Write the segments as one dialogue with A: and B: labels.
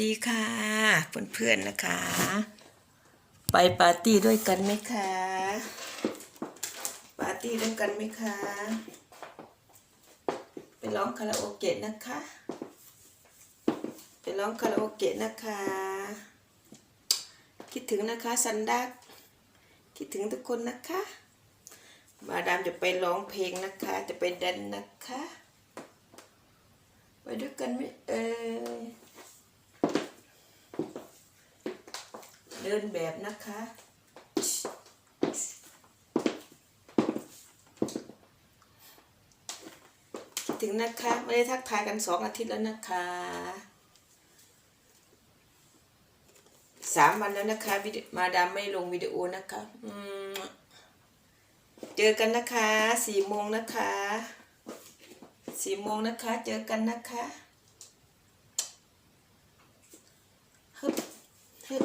A: ดีค่ะเพื่อนๆนะคะ ไปปาร์ตี้ด้วยกันไหมคะ ปาร์ตี้ด้วยกันไหมคะ ไปร้องคาราโอเกะนะคะ ไปร้องคาราโอเกะนะคะ คิดถึงนะคะซันดักคิดถึงทุกคนนะคะ มาดามจะไปร้องเพลงนะคะ จะไปแดนนะคะ ไปด้วยกันไหมเอ่ย เดินแบบนะคะ ถึงนะคะ ไม่ได้ทักทายกันสองอาทิตย์แล้วนะคะสามวันแล้วนะคะวิดมาดามไม่ลงวิดีโอนะคะเจอกันนะคะสี่โมงนะคะสี่โมงนะคะ เจอกันนะคะฮึบฮึบ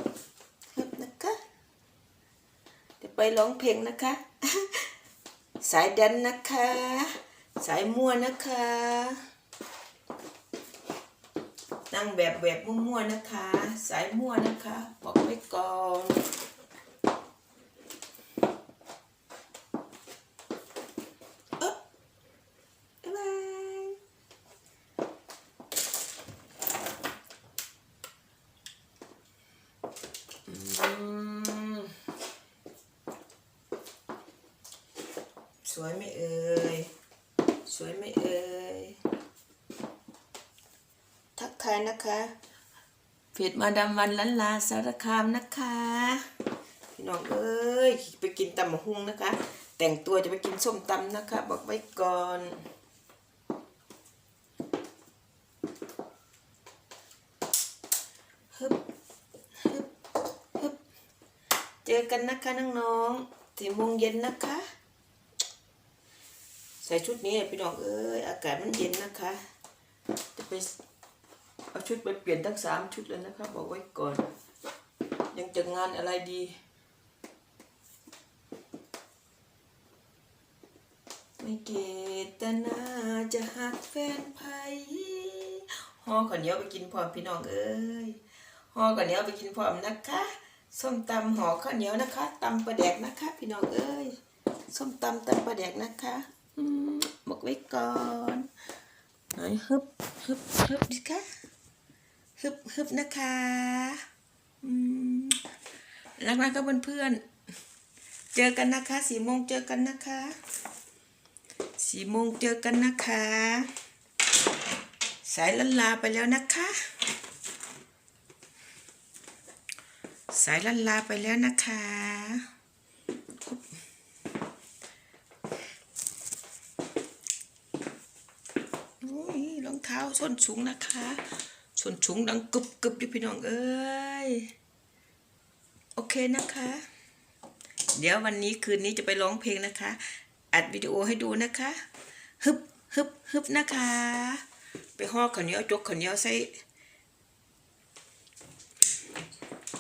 A: นะคะเดี๋ยวไปร้องเพลงนะคะ สายแดันนะคะ สายมั่วนะคะ นั่งแบบแบบมั่วๆนะคะ สายมั่วนะคะ บอกไว้ก่อนเอ๊ะบ๊ายบายอืมส วยไหมเอ่ย สวยไหมเอ่ย ทักทายนะคะเพจมาดามวันลันลาสารคามนะคะ พี่น้องเอ้ยไปกินตำมะฮุงนะคะ แต่งตัวจะไปกินส้มตำนะคะ บอกไว้ก่อนฮึบฮึบฮึบเจอกันนะคะน้องๆสี่โมงเย็นนะคะ ใส่ชุดนี้พี่น้องเอ้ยอากาศมันเย็นนะคะ จะไปเอาชุดไปเปลี่ยนทั้งสามชุดเลยนะครับบอกไว้ก่อน ยังจะงานอะไรดีไม่เกตนาจะหักแฟนไผ่ห่อข้าวเหนียวไปกินพร้อมพี่น้องเอ้ยห่อข้าวเหนียวไปกินพร้อมนะคะส้มตำห่อข้าวเหนียวนะคะตำปลาแดกนะคะ พี่น้องเอ้ยส้มตำตำปลาแดกนะคะ บอกไว้ก่อนหน่อยฮึบฮึบฮึบดิคะฮึบฮึบนะคะอืมรักๆก็เพื่อนๆเจอกันนะคะสี่โมงเจอกันนะคะสี่โมงเจอกันนะคะ สายลันลาไปแล้วนะคะ สายลันลาไปแล้วนะคะ อุ้ยรองเท้าส้นสูงนะคะส้นสูงดังกึบกึบอยู่พี่น้องเอ้ยโอเคนะคะ เดี๋ยววันนี้คืนนี้จะไปร้องเพลงนะคะ อัดวิดีโอให้ดูนะคะฮึบฮึบฮึบนะคะ ไปห่อข้าวเหนียวจกข้าวเหนียวใส่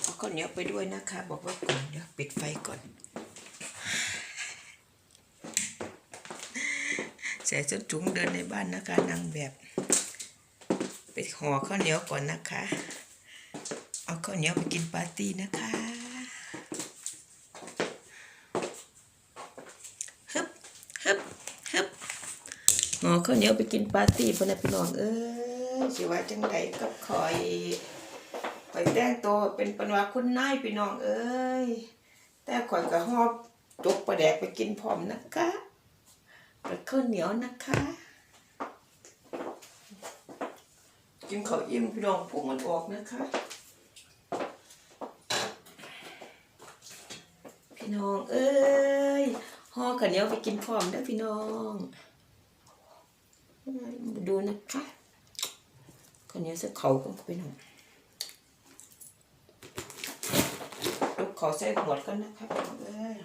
A: เอาข้าวเหนียวไปด้วยนะคะ บอกไว้ก่อนเดี๋ยวปิดไฟก่อน ใส่ส้นถุงเดินในบ้านนะคะนางแบบไปห่อข้าวเหนียวก่อนนะคะ เอาข้าวเหนียวไปกินปาร์ตี้นะคะฮึบฮึบฮึบห่อข้าวเหนียวไปกินปาร์ตี้พอนะพี่น้องเอ้ยสิว่าจังไดกับคอยคอยแต่งตัวเป็นปนวาคุณนายพี่น้องเอ้ยแต่ข่อยก็หอบจกปลาแดกไปกินพร้อมนะคะ กับข้าวเหนียวนะคะ กินข้าวอิ่มพี่น้องพุงมันออกนะคะ พี่น้องเอ้ยห่อข้าวเหนียวไปกินพร้อมเด้พี่น้องมาดูนะคะข้าวเหนียวใส่เขากันพี่น้องลูกขอใส่หมดกันนะคะพี่น้องเอ้ย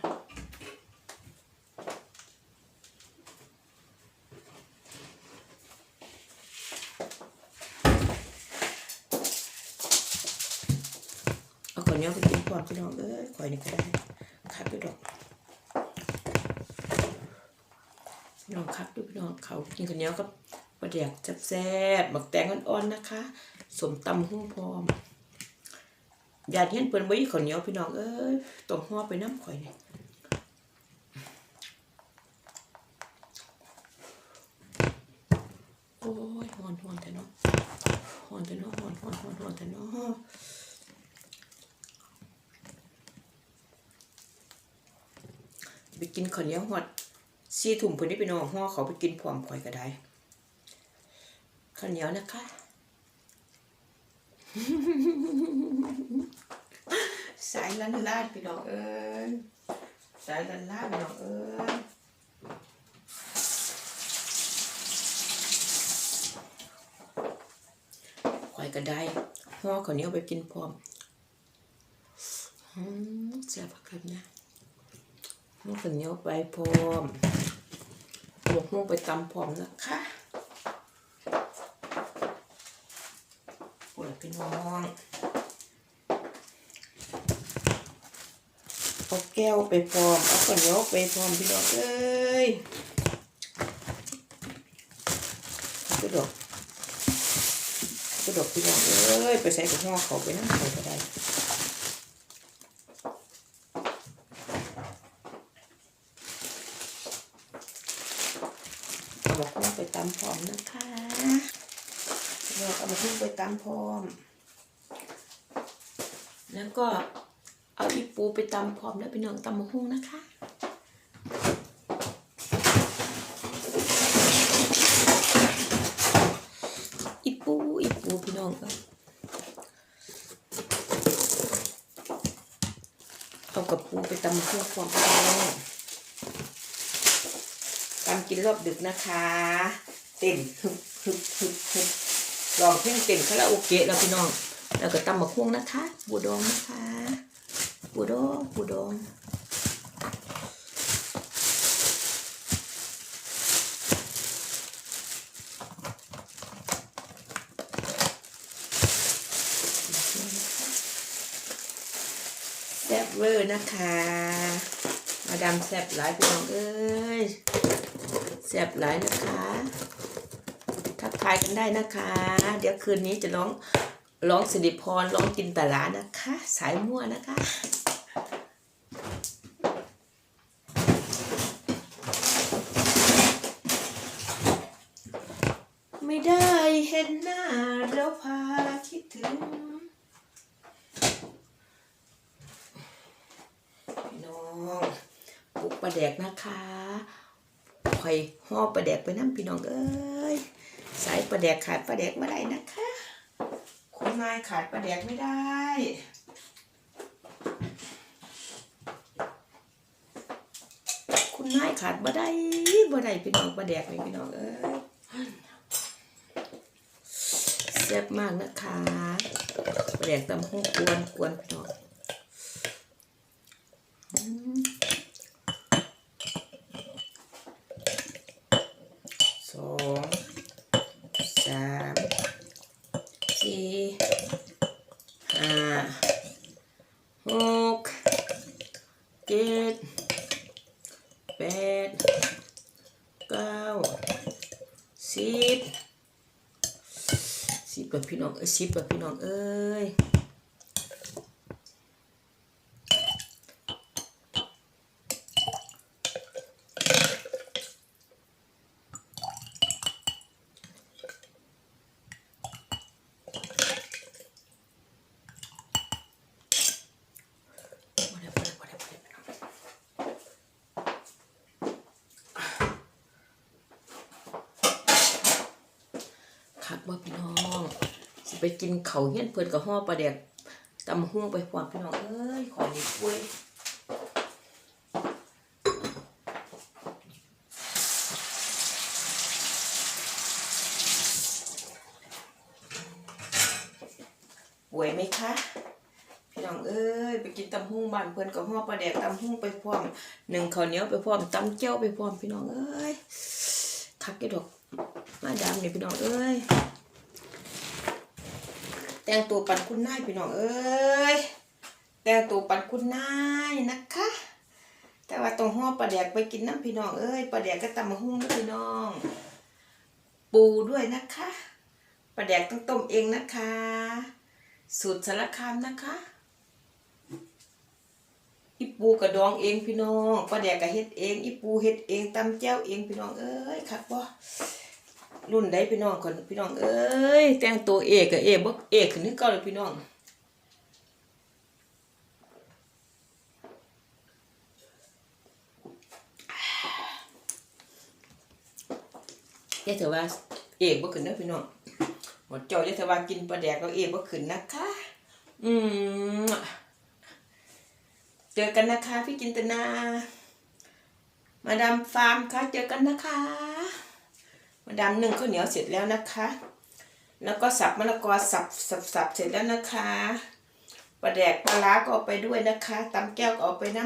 A: เหนียวไปกินก่อนพี่น้องเอ้ยข่อยนี่ก็ได้คักด้วยดอกพี่น้องคักด้วยพี่น้องเขากินข้าวเหนียวกับปลาแดกแซ่บๆบักแตงอ่อนๆนะคะสมตำหุ้งพร้อมญาติเห็นเปิ้นบ่มีข้าวเหนียวพี่น้องเอ้ยต้องห่อไปน้ำข่อยนี่โอ้ยหอนหอนแต่เนาะหอนแต่เนาะหอนหอนหอนหอนแต่เนาะ ไปกินข้าวเหนียวหอดสี่ถุงเพิ่นนี่พี่น้องห่อเขาไปกินพร้อมข่อยก็ได้ข้าวเหนียวนะคะสายลันลาดพี่น้องเอ้ยสายลันลาดพี่น้องเอ้ยข่อยก็ได้ห่อข้าวเหนียวไปกินพร้อมอืมแซ่บคักนะ ห่อข้าวเหนียวไปพร้อมบวกห่อไปตำพร้อมนะคะปวดพี่น้องเอาแก้วไปพร้อมเอาข้าวเหนียวไปพร้อมพี่น้องเอ้ยกระดกกระดกพี่น้องเอ้ยไปใส่กับห่อเขาไปนั่งเขาก็ได้ เอา บอกห่อไปตำพร้อมนะคะเราเอามาพึ่งไปตำพร้อม แล้วก็เอาอีปูไปตำพร้อมแล้วพี่น้องตำมะฮุ่งนะคะอีปูอีปูพี่น้องเอ้ยเอากับปูไปตำมะฮุ่งพร้อมกัน ตำกินรอบดึกนะคะเต้นฮึบฮึบฮึบฮึบลองเพลงเต้นคาราโอเกะแล้วพี่น้อง แล้วก็ตำมะฮุ่งนะคะบูดองนะคะปูดองปูดองแซ่บเวอร์นะคะ มาดามแซบหลายพี่น้องเอ้ยแซบหลายนะคะ ทักทายกันได้นะคะ เดี๋ยวคืนนี้จะร้องร้องสิริพรร้องจินตลานะคะ สายมั่วนะคะไม่ได้เห็นหน้าแล้วพาคิดถึง พี่น้อง ปลุกประแดกนะคะคอยห่อประแดกไปน้ำพี่น้องเอ้ยสายประแดกขาดประแดกไม่ได้นะคะคุณนายขาดประแดกไม่ได้คุณนายขาดบ่ได้บ่ได้พี่น้องประแดกเลยพี่น้องเอ้ยแซ่บมากนะคะประแดกตำห้องกวนกวนพี่น้องอืมสองสาม สี่ห้าหกเจ็ดแปดเก้าสิบสิบแบบพี่น้องเอ้ยสิบแบบพี่น้องเอ้ย บ่ได้บ่ได้บ่ได้บ่ได้พี่น้อง คักว่าพี่น้องสิไปกินเขาเฮี้ยนเพิ่นกับห่อปลาแดกตำหุ่งไปพร้อมพี่น้องเอ้ยขอนี่กล้วยป่วยไหมคะพี่น้องเอ้ยไปกินตำหุ่งบ้านเพิ่อนกับห่อปลาแดกตำหุ่งไปพร้อมหนึ่งข้าวเหนียวไปพร้อมตำเจ้าไปพร้อมพี่น้องเอ้ยคักกี่ดอก มาดามนี่ยพี่น้องเอ้ยแต่งตัวปันคุณนายพี่น้องเอ้ยแต่งตัวปันคุณนายนะคะ แต่ว่าต้องห่อปลาแดกไปกินน้ำพี่น้องเอ้ยปลาแดกก็ตำมะหุ่งนะพี่น้อง ปูด้วยนะคะปลาแดกต้องต้มเองนะคะ สูตรสารคามนะคะ อีปูกระดองเองพี่น้องปลาแดกกะเฮ็ดเองอีปูเฮ็ดเองตำแจ้วเองพี่น้องเอ้ยคักบ่รุ่นใดพี่น้องคนพี่น้องเอ้ยแต่งตัวเอกกับเอกบ่เอกขึ้นนึกเก่าเลยพี่น้องอย่าถือว่าเอกบ่ขึ้นนะพี่น้องหมดเจ้าอย่าถือว่ากินปลาแดกเราเอกบ่ขึ้นนะคะ อืม เจอกันนะคะ พี่จินตนา มาดามฟาร์มค่ะเจอกันนะคะ มาดามหนึ่งข้าวเหนียวเสร็จแล้วนะคะ แล้วก็สับมะละกอสับสับสับเสร็จแล้วนะคะปลาแดกปลาร้าก็เอาไปด้วยนะคะตำแก้วก็เอาไปน้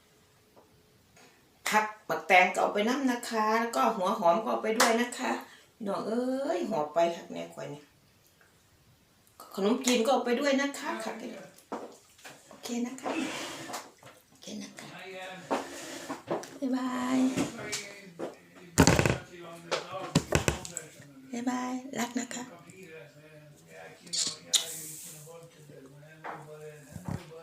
A: ำผักปักแตงก็เอาไปน้ำนะคะ แล้วก็หัวหอมก็เอาไปด้วยนะคะพี่น้องเอ้ยหอมไปหักแน่ข่อยเนี่ยขนมจีนก็เอาไปด้วยนะคะค่ะ เคนะคะโอเคนะคะบ๊ายบายบ๊ายบายรักนะคะ